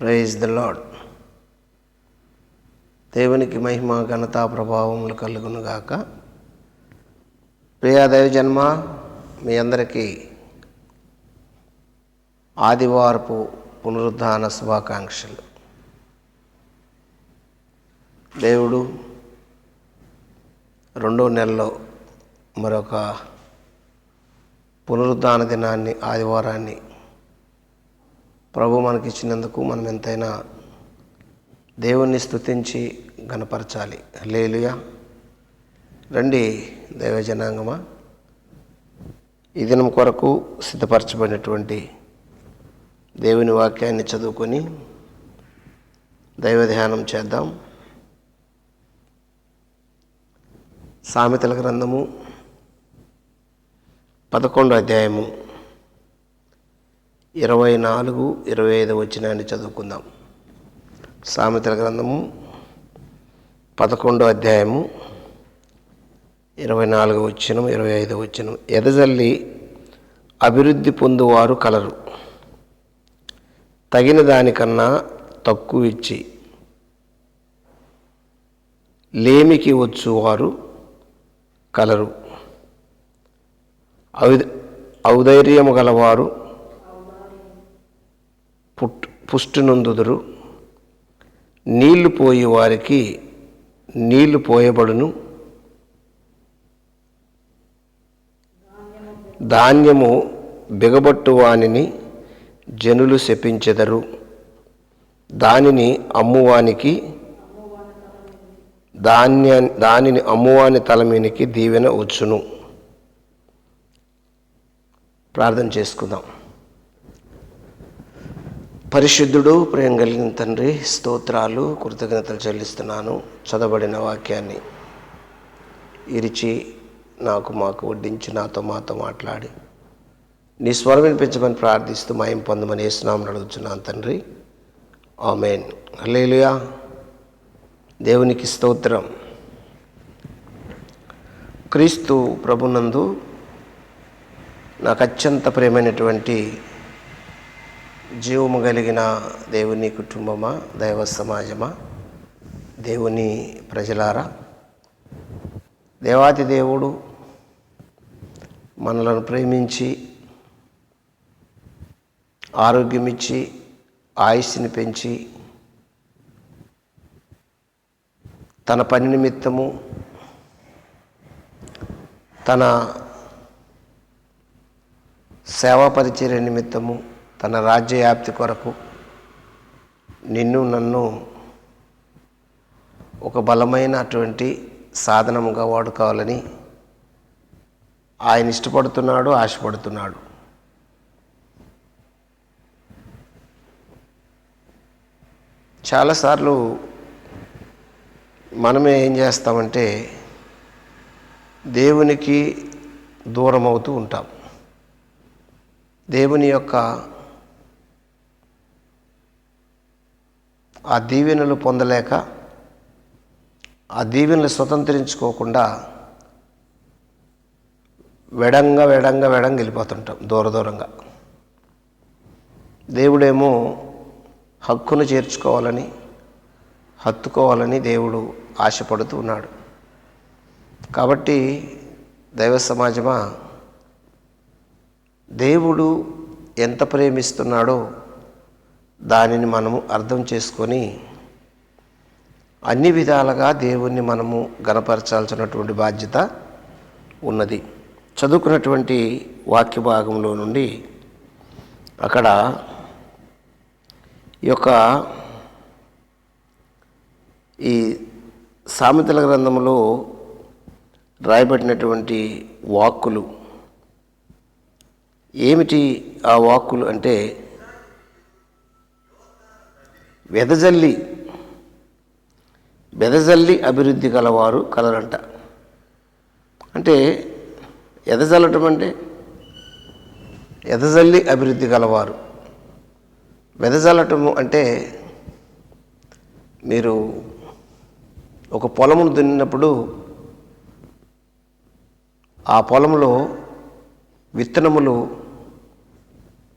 Praise the lord దేవునికి మహిమ ఘనత ప్రభావములు కలుగునుగాక ప్రియాదేవ జన్మ మీ అందరికీ ఆదివారపు పునరుద్ధాన శుభాకాంక్షలు. దేవుడు రెండో నెలలో మరొక పునరుద్ధాన దినాన్ని ఆదివారాన్ని ప్రభు మనకిచ్చినందుకు మనం ఎంతైనా దేవుణ్ణి స్థుతించి గణపరచాలి. లేలుయా రండి దైవజనాంగమా. ఈ దినం కొరకు సిద్ధపరచబడినటువంటి దేవుని వాక్యాన్ని చదువుకొని దైవ ధ్యానం చేద్దాం. సామెతల గ్రంథము పదకొండో అధ్యాయము. ఇరవై నాలుగు ఇరవై ఐదు వచ్చినాన్ని చదువుకుందాం. సామెతల గ్రంథము పదకొండో అధ్యాయము ఇరవై నాలుగు వచ్చినం ఇరవై ఐదు వచ్చినం ఎదజల్లి అభివృద్ధి పొందువారు కలరు. తగిన దానికన్నా తక్కువ ఇచ్చి లేమికి వచ్చువారు కలరు. అవి ఔదైర్యము గలవారు పుట్ పుష్టినొందుదురు. నీళ్ళు పోయి వారికి నీళ్ళు పోయబడును. ధాన్యము బిగబట్టు వానిని జనులు శపించెదరు. దానిని అమ్మువానికి ధాన్య దానిని అమ్మువాని తలమీనికి దీవెన వచ్చును. ప్రార్థన చేసుకుందాం. పరిశుద్ధుడు ప్రేమ కలిగిన తండ్రి స్తోత్రాలు కృతజ్ఞతలు చెల్లిస్తున్నాను. చదవబడిన వాక్యాన్ని ఇరిచి నాకు మాకు వడ్డించి నాతో మాతో మాట్లాడి. నీ స్వరం వినిపించమని ప్రార్థిస్తూ మాయం పొందమని వేస్తున్నామని అడుగుతున్నాను తండ్రి. ఆమెన్. అల్లేలుయా దేవునికి స్తోత్రం. క్రీస్తు ప్రభునందు నాకు అత్యంత ప్రియమైనటువంటి జీవము కలిగిన దేవుని కుటుంబమా దైవ సమాజమా? దేవుని ప్రజలారా దేవాతి దేవుడు మనలను ప్రేమించి ఆరోగ్యం ఇచ్చి ఆయుష్ని పెంచి తన పని నిమిత్తము తన సేవా పరిచర్య నిమిత్తము తన రాజ్యయాప్తి కొరకు నిన్ను నన్ను ఒక బలమైనటువంటి సాధనముగా వాడుకోవాలని ఆయన ఇష్టపడుతున్నాడు ఆశపడుతున్నాడు. చాలాసార్లు మనమే ఏం చేస్తామంటే దేవునికి దూరం అవుతూ ఉంటాం. దేవుని యొక్క ఆ దీవెనలు పొందలేక ఆ దీవెనలు స్వతంత్రించుకోకుండా వెడంగా వెడంగా వెడంగా వెళ్ళిపోతుంటాం దూర దూరంగా. దేవుడేమో హక్కును చేర్చుకోవాలని హత్తుకోవాలని దేవుడు ఆశపడుతూ ఉన్నాడు. కాబట్టి దైవ సమాజమా దేవుడు ఎంత ప్రేమిస్తున్నాడో దానిని మనము అర్థం చేసుకొని అన్ని విధాలుగా దేవుణ్ణి మనము గనపరచాల్సినటువంటి బాధ్యత ఉన్నది. చదువుకున్నటువంటి వాక్య భాగంలో నుండి అక్కడ ఈ యొక్క ఈ సామెతల గ్రంథంలో రాయబడినటువంటి వాక్కులు ఏమిటి ఆ వాక్కులు అంటే వెదజల్లి వెదజల్లి అభివృద్ధి గలవారు కలరంట అంటే ఎదజల్లటం అంటే ఎదజల్లి అభివృద్ధి గలవారు వెదజల్లటము అంటే మీరు ఒక పొలమును దున్నినప్పుడు ఆ పొలంలో విత్తనములు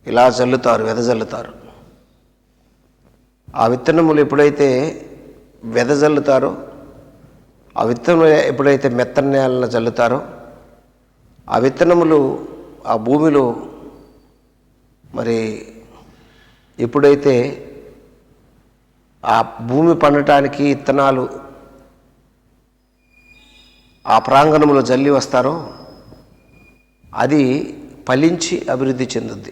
ఇలా చల్లుతారు వెదజల్లుతారు. ఆ విత్తనములు ఎప్పుడైతే వెదజల్లుతారో ఆ విత్తనములు ఎప్పుడైతే మెత్తని నేలను చల్లుతారో ఆ విత్తనములు ఆ భూమిలో మరి ఎప్పుడైతే ఆ భూమి పండటానికి విత్తనాలు ఆ ప్రాంగణంలో జల్లి వస్తారో అది ఫలించి అభివృద్ధి చెందుద్ది.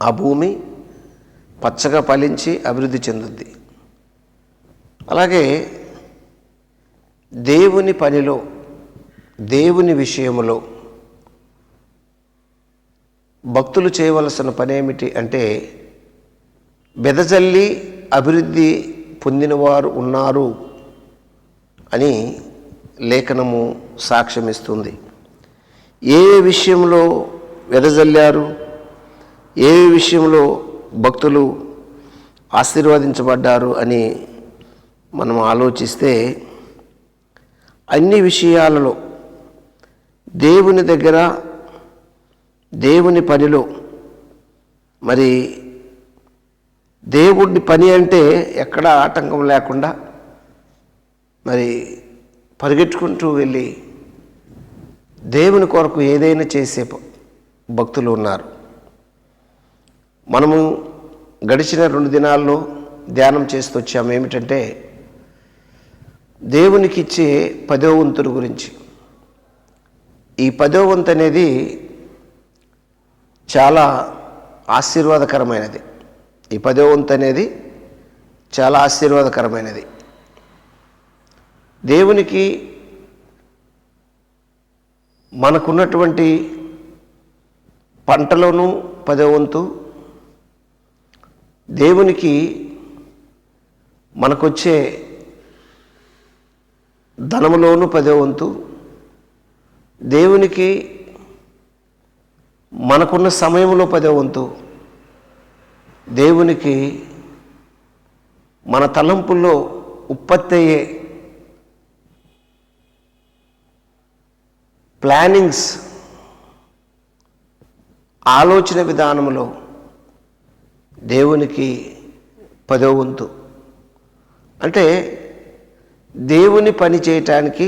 ఆ భూమి పచ్చగా ఫలించి అభివృద్ధి చెందుద్ది. అలాగే దేవుని పనిలో దేవుని విషయములో భక్తులు చేయవలసిన పని ఏమిటి అంటే బెదజల్లి అభివృద్ధి పొందినవారు ఉన్నారు అని లేఖనము సాక్ష్యమిస్తుంది. ఏ ఏ విషయంలో వెదజల్లారు? ఏ విషయంలో భక్తులు ఆశీర్వదించబడ్డారు అని మనం ఆలోచిస్తే అన్ని విషయాలలో దేవుని దగ్గర దేవుని పనిలో మరి దేవుడి పని అంటే ఎక్కడ ఆటంకం లేకుండా మరి పరిగెట్టుకుంటూ వెళ్ళి దేవుని కొరకు ఏదైనా చేసే భక్తులు ఉన్నారు. మనము గడిచిన రెండు దినాల్లో ధ్యానం చేస్తూ వచ్చాము ఏమిటంటే దేవునికి ఇచ్చే పదో గురించి. ఈ పదో వంతు అనేది చాలా ఆశీర్వాదకరమైనది. ఈ పదో వంతు అనేది చాలా ఆశీర్వాదకరమైనది. దేవునికి మనకున్నటువంటి పంటలోనూ పదో వంతు దేవునికి మనకొచ్చే ధనములోను పదే వంతు దేవునికి మనకున్న సమయంలో పదే వంతు దేవునికి మన తలంపుల్లో ఉత్పత్తి అయ్యే ప్లానింగ్స్ ఆలోచన విధానంలో దేవునికి పదో వంతు అంటే దేవుని పని చేయటానికి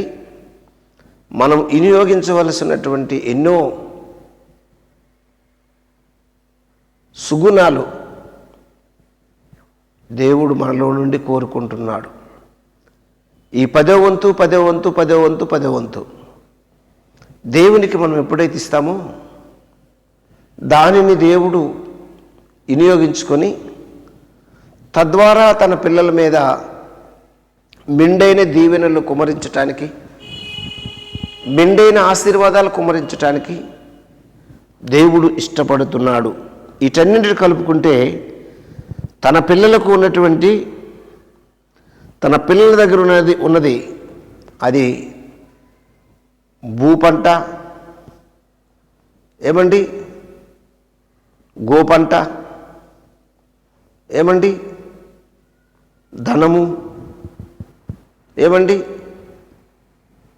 మనం వినియోగించవలసినటువంటి ఎన్నో సుగుణాలు దేవుడు మనలో నుండి కోరుకుంటున్నాడు. ఈ పదో వంతు పదో వంతు పదో వంతు పదో వంతు. దేవునికి మనం ఎప్పుడైతే ఇస్తామో దానిని దేవుడు వినియోగించుకొని తద్వారా తన పిల్లల మీద మెండైన దీవెనలు కుమరించటానికి మెండైన ఆశీర్వాదాలు కుమరించటానికి దేవుడు ఇష్టపడుతున్నాడు. వీటన్నింటిని కలుపుకుంటే తన పిల్లలకు ఉన్నటువంటి తన పిల్లల దగ్గర ఉన్నది ఉన్నది అది భూ పంట ఏమండి? గో పంట ఏమండి? ధనము. ఏమండి?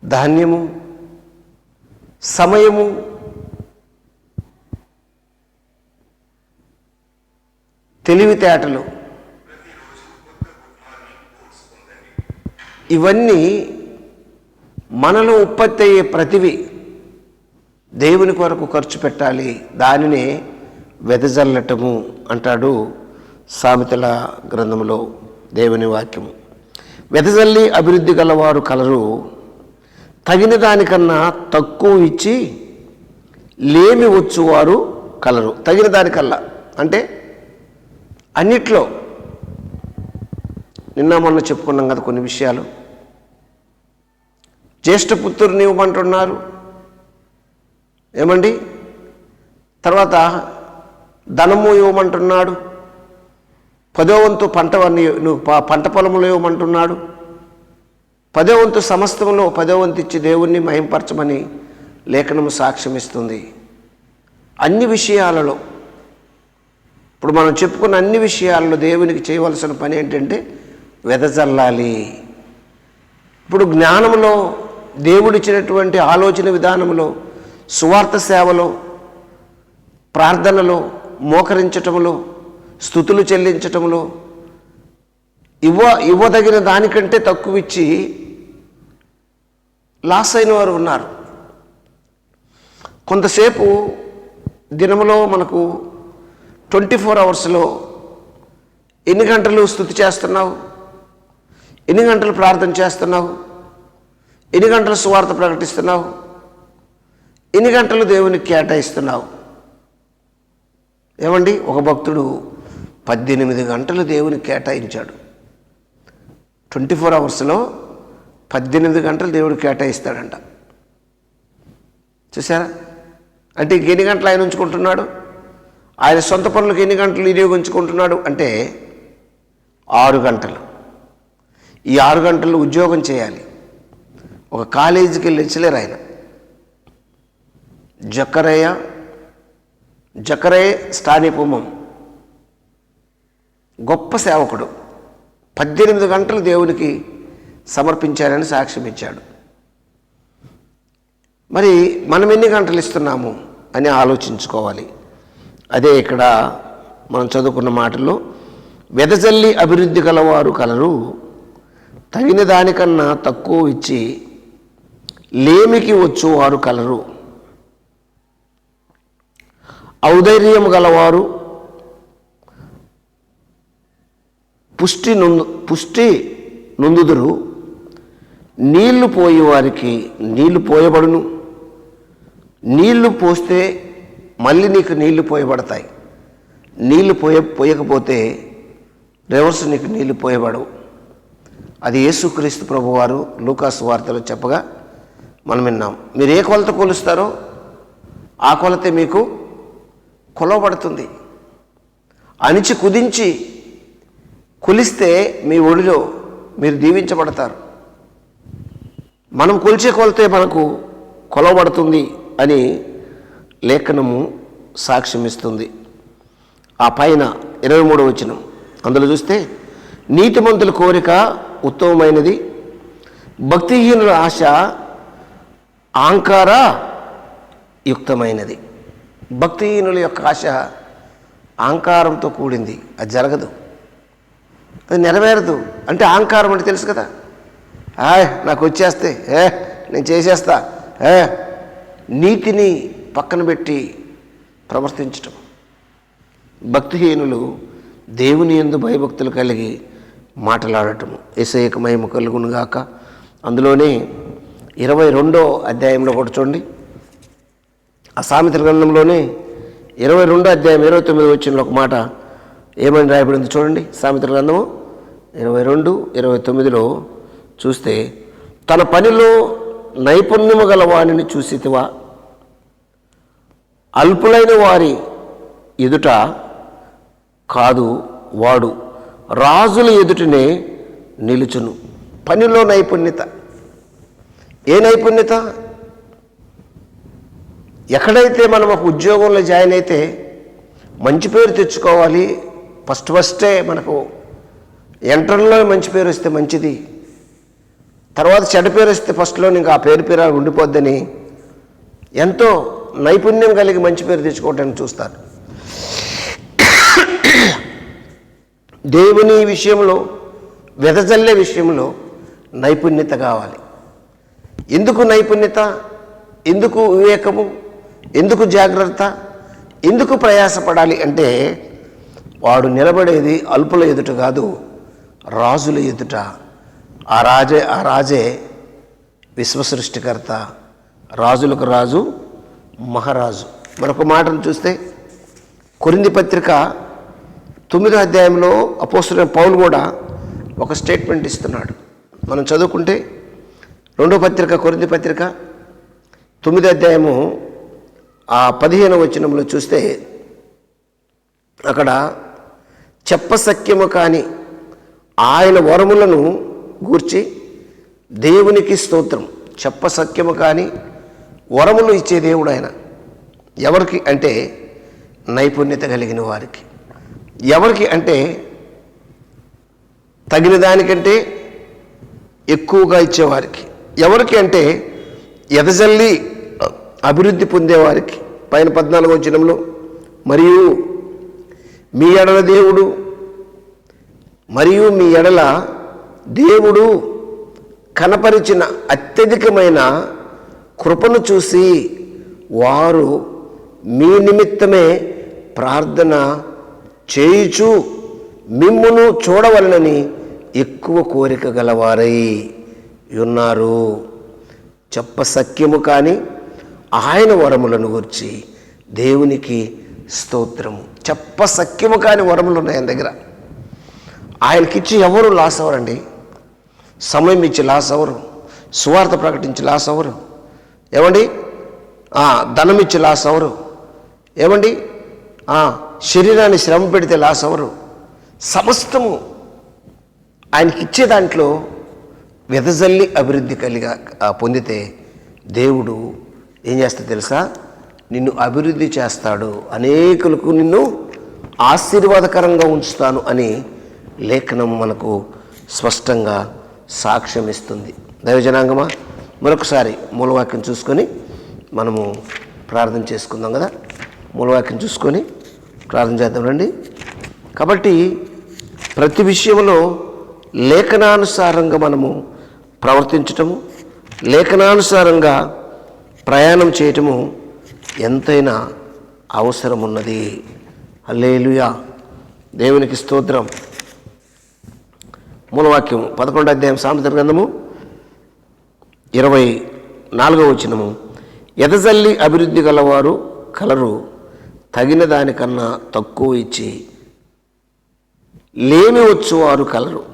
ధాన్యము. సమయము. తెలివితేటలు. ఇవన్నీ మనలో ఉత్పత్తి అయ్యే ప్రతివి దేవుని కొరకు ఖర్చు పెట్టాలి. దానినే వెదజల్లటము అంటాడు సామెతల గ్రంథంలో దేవుని వాక్యము. వెదజల్లి అభివృద్ధి గలవారు కలరు తగిన దానికన్నా తక్కువ ఇచ్చి లేమి వచ్చువారు కలరు. తగిన దానికల్లా. అంటే అన్నిట్లో. నిన్న మొన్న చెప్పుకున్నాం కదా కొన్ని విషయాలు. జ్యేష్ఠ పుత్రుని ఇవ్వమంటున్నారు ఏమండి? తర్వాత ధనము ఇవ్వమంటున్నాడు. పదో వంతు పంట నువ్వు పంట పొలములు ఇవ్వమంటున్నాడు. పదో వంతు సమస్తంలో పదో వంతు ఇచ్చి దేవుణ్ణి మయంపరచమని లేఖనము సాక్ష్యమిస్తుంది. అన్ని విషయాలలో ఇప్పుడు మనం చెప్పుకున్న అన్ని విషయాల్లో దేవునికి చేయవలసిన పని ఏంటంటే వెదజల్లాలి. ఇప్పుడు జ్ఞానంలో దేవుడిచ్చినటువంటి ఆలోచన విధానంలో సువార్త సేవలో ప్రార్థనలో మోకరించటంలో స్థుతులు చెల్లించటంలో ఇవ్వ ఇవ్వదగిన దానికంటే తక్కువ ఇచ్చి లాస్ అయిన వారు ఉన్నారు. కొంతసేపు దినములో మనకు ట్వంటీ ఫోర్ అవర్స్లో ఎన్ని గంటలు స్థుతి చేస్తున్నావు? ఎన్ని గంటలు ప్రార్థన చేస్తున్నావు? ఎన్ని గంటలు సువార్త ప్రకటిస్తున్నావు? ఎన్ని గంటలు దేవునికి కేటాయిస్తున్నావు? ఏమండి? ఒక భక్తుడు పద్దెనిమిది గంటలు దేవునికి కేటాయించాడు. ట్వంటీ ఫోర్ అవర్స్లో పద్దెనిమిది గంటలు దేవుడు కేటాయిస్తాడంట. చూసారా అంటే ఇంకెన్ని గంటలు ఆయన ఉంచుకుంటున్నాడు? ఆయన సొంత పనులకు ఎన్ని గంటలు వినియోగించుకుంటున్నాడు? అంటే ఆరు గంటలు. ఈ ఆరు గంటలు ఉద్యోగం చేయాలి. ఒక కాలేజీకి లెక్చరర్ ఆయన. జక్కరయ్య జకరే స్థానిపుమం గొప్ప సేవకుడు. పద్దెనిమిది గంటలు దేవునికి సమర్పించారని సాక్ష్యం ఇచ్చాడు. మరి మనం ఎన్ని గంటలు ఇస్తున్నాము అని ఆలోచించుకోవాలి. అదే ఇక్కడ మనం చదువుకున్న మాటల్లో వెదజల్లి అభివృద్ధి గలవారు కలరు తగిన దానికన్నా తక్కువ ఇచ్చి లేమికి వచ్చువారు కలరు. ఔదర్యము గలవారు పుష్టి నొందు పుష్టి నొందుదురు. నీళ్ళు పోయే వారికి నీళ్ళు పోయబడును. నీళ్ళు పోస్తే మళ్ళీ నీకు నీళ్ళు పోయబడతాయి. నీళ్ళు పోయ పోయకపోతే రివర్స్ నీకు నీళ్ళు పోయబడవు. అది యేసుక్రీస్తు ప్రభువారు లూకాస్ వార్తలో చెప్పగా మనం విన్నాం. మీరు ఏ కొలత కొలుస్తారో ఆ కొలతే మీకు కొలవబడుతుంది. అణిచి కుదించి కొలిస్తే మీ ఒడిలో మీరు దీవించబడతారు. మనం కొలిచే కొలితే మనకు కొలవబడుతుంది అని లేఖనము సాక్ష్యం ఇస్తుంది ఆ పైన ఇరవై మూడవ వచనం. అందులో చూస్తే నీతిమంతుల కోరిక ఉత్తమమైనది భక్తిహీనుల ఆశ ఆంకార యుక్తమైనది. భక్తిహీనుల యొక్క ఆశ ఆంకారంతో కూడింది. అది జరగదు. అది నెరవేరదు. అంటే అహంకారం అంటే తెలుసు కదా. ఆయ్ నాకు వచ్చేస్తే ఏ నేను చేసేస్తా ఏ నీతిని పక్కన పెట్టి ప్రవర్తించటం. భక్తిహీనులు దేవుని ఎందు భయభక్తులు కలిగి మాట్లాడటం. ఏసైక మహిమ కలుగునుగాక అందులోనే ఇరవై రెండో అధ్యాయంలో కూడా చూడండి. ఆ సామెతల గ్రంథంలోనే ఇరవై రెండో అధ్యాయం ఇరవై తొమ్మిది వచ్చిన ఒక మాట ఏమని రాయబడింది చూడండి సామెతల గ్రంథము. ఇరవై రెండు ఇరవై తొమ్మిదిలో చూస్తే తన పనిలో నైపుణ్యము గల వాణిని చూసితివా? అల్పులైన వారి ఎదుట కాదు వాడు రాజుల ఎదుటనే నిలుచును. పనిలో నైపుణ్యత. ఏ నైపుణ్యత? ఎక్కడైతే మనం ఒక ఉద్యోగంలో జాయిన్ అయితే మంచి పేరు తెచ్చుకోవాలి. ఫస్ట్ ఫస్టే మనకు ఎంట్రన్లో మంచి పేరు వస్తే మంచిది. తర్వాత చెడ్డ పేరు వస్తే ఫస్ట్లో ఇంకా ఆ పేరు పేరు ఉండిపోద్దని ఎంతో నైపుణ్యం కలిగి మంచి పేరు తెచ్చుకోవటానికి చూస్తారు. దేవుని విషయంలో వెదజల్లే విషయంలో నైపుణ్యత కావాలి. ఎందుకు నైపుణ్యత? ఎందుకు వివేకము? ఎందుకు జాగ్రత్త? ఎందుకు ప్రయాసపడాలి అంటే వాడు నిలబడేది అల్పుల ఎదుట కాదు. రాజుల ఎదుట ఆ రాజే ఆ రాజే విశ్వసృష్టికర్త. రాజులకు రాజు మహారాజు. మరొక మాటను చూస్తే కొరింది పత్రిక తొమ్మిదో అధ్యాయంలో అపోస్తున్న పౌలు కూడా ఒక స్టేట్మెంట్ ఇస్తున్నాడు. మనం చదువుకుంటే రెండో పత్రిక కొరింది పత్రిక తొమ్మిదో అధ్యాయము ఆ పదిహేను వచనంలో చూస్తే అక్కడ చెప్పసక్యము కానీ ఆయన వరములను గూర్చి దేవునికి స్తోత్రం. చెప్పసక్యము కానీ వరములు ఇచ్చే దేవుడు ఆయన. ఎవరికి అంటే నైపుణ్యత కలిగిన వారికి. ఎవరికి అంటే తగిన దానికంటే ఎక్కువగా ఇచ్చేవారికి ఎవరికి అంటే ఎదజల్లి అభివృద్ధి పొందేవారికి పైన పద్నాలుగో జనంలో మరియు మీ ఎడల దేవుడు మరియు మీ ఎడల దేవుడు కనపరిచిన అత్యధికమైన కృపను చూసి వారు మీ నిమిత్తమే ప్రార్థన చేయుచు మిమ్మును చూడవలనని ఎక్కువ కోరిక గలవారై ఉన్నారు. చెప్ప సఖ్యము కానీ ఆయన వరములను గురించి దేవునికి స్తోత్రము. చెప్పసఖ్యము కాని వరములు ఉన్నాయి ఆయన దగ్గర. ఆయనకిచ్చి ఎవరు లాస్ అవ్వరండి? సమయం ఇచ్చి లాస్ అవరు సువార్త ప్రకటించి లాస్ అవరు ఏమండి? ధనం ఇచ్చి లాస్ అవరు ఏమండి? శరీరాన్ని శ్రమ పెడితే లాస్ అవ్వరు. సమస్తము ఆయనకి ఇచ్చే దాంట్లో వెదజల్లి అభివృద్ధి కలిగా పొందితే దేవుడు ఏం చేస్తా తెలుసా? నిన్ను అభివృద్ధి చేస్తాడు. అనేకులకు నిన్ను ఆశీర్వాదకరంగా ఉంచుతాను అని లేఖనం మనకు స్పష్టంగా సాక్ష్యం ఇస్తుంది. దైవజనాంగమా మరొకసారి మూలవాక్యం చూసుకొని మనము ప్రార్థన చేసుకుందాం కదా. మూలవాక్యం చూసుకొని ప్రార్థన చేద్దాం రండి. కాబట్టి ప్రతి విషయంలో లేఖనానుసారంగా మనము ప్రవర్తించటము లేఖనానుసారంగా ప్రయాణం చేయటము ఎంతైనా అవసరం ఉన్నది హల్లేలుయా. దేవునికి స్తోత్రం. మూలవాక్యం పదకొండు అధ్యాయం సామెతల గ్రంథము ఇరవై నాలుగవ వచనము. ఎదజల్లి అభివృద్ధి గలవారు కలరు తగిన దానికన్నా తక్కువ ఇచ్చి లేమి వచ్చువారు కలరు.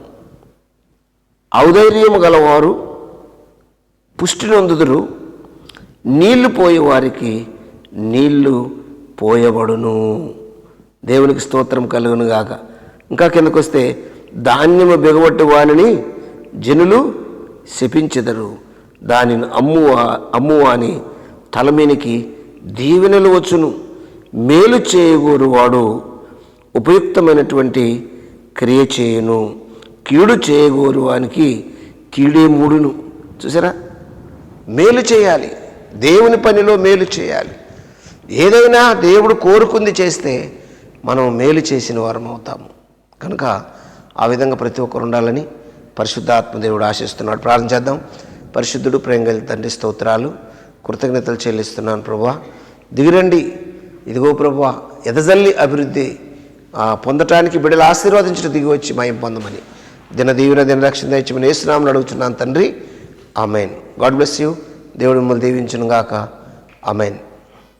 ఔదైర్యము గలవారు పుష్టి నొందుదురు. నీళ్ళు పోయే వారికి నీళ్ళు పోయబడును. దేవునికి స్తోత్రం కలుగునుగాక. ఇంకా కిందకు వస్తే ధాన్యము బిగబట్టి వానిని జనులు శపించెదరు. దానిని అమ్మువా అమ్మువాని తలమీనికి దీవెనలు వచ్చును. మేలు చేయగోరు వాడు ఉపయుక్తమైనటువంటి క్రియ చేయును. కీడు చేయగోరు వానికి కీడే మూడును. చూసారా? మేలు చేయాలి. దేవుని పనిలో మేలు చేయాలి. ఏదైనా దేవుడు కోరుకుంది చేస్తే మనం మేలు చేసిన వారం అవుతాము కనుక ఆ విధంగా ప్రతి ఒక్కరు ఉండాలని పరిశుద్ధాత్మదేవుడు ఆశిస్తున్నాడు. ప్రార్థన చేద్దాం. పరిశుద్ధుడు ప్రేంగలి తండ్రి స్తోత్రాలు కృతజ్ఞతలు చెల్లిస్తున్నాను ప్రభా దిగిరండి. ఇదిగో ప్రభా ఎదజల్లి అభివృద్ధి పొందటానికి బిడ్డలు ఆశీర్వాదించడం దిగి వచ్చి మయం పొందమని. దిన దీవెన దిన రక్షణ తెచ్చమని ఏసునామని అడుగుతున్నాను తండ్రి. ఆమెన్. God bless you. దేవుడు మిమ్మల్ని దీవించును గాక ఆమెన్.